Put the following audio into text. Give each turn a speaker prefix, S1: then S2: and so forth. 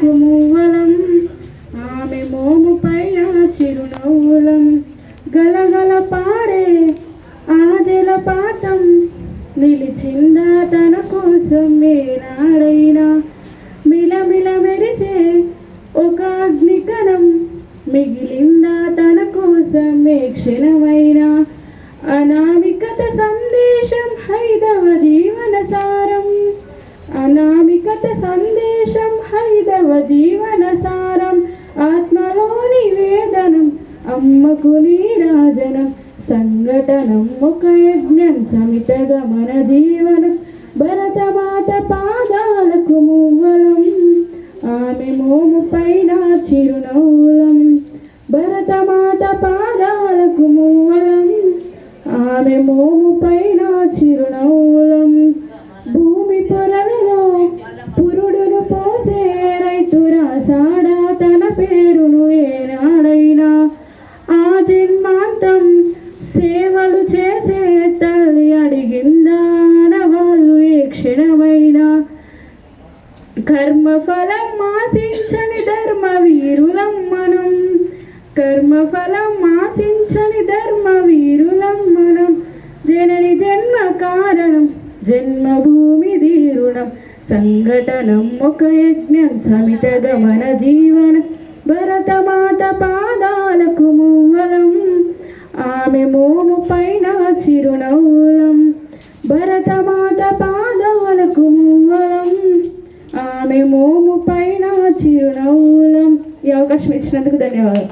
S1: పాదాలకు మూవలం ఆమె మోము పైన చిరునవ్వులం. గలగల పారే ఆ జలపాతం నిలిచిందా తన కోసం ఏనాడైనా. మిలమిల మెరిసే ఒక అగ్నికణం. మిగిలిందా తన కోసం ఏ క్షణమైనా. అనామికత సందేశం హైదవ జీవన సారం. అనామికత సందేశం హై జీవన సారం ఆత్మలోని వేదనం అమ్మకు నీరాజనం సంఘటనం ఒక యజ్ఞం సమిత గమన జీవనం భరతమాత పాదాలకు మువ్వలం ఆమె మోము పైన చిరునవ్వులం భరతమాత ఆ సేవలు చేసే తల్లి అడిగిందా వాళ్ళు ఏ క్షణమైనా. కర్మఫలం ఆశించని ధర్మ వీరులం మనం. కర్మఫలం ఆశించని ధర్మ వీరులం మనం. జనని జన్మ కారణం జన్మభూమి తీరుణం సంఘటనం ఒక యజ్ఞం సమిత మన జీవనం. భరతమాత పైన చిరునవ్వులం భరతమాత పాదాలకు మువ్వలం. ఆమె మోము పైన చిరునవ్వులం. ఈ అవకాశం ఇచ్చినందుకు ధన్యవాదాలు.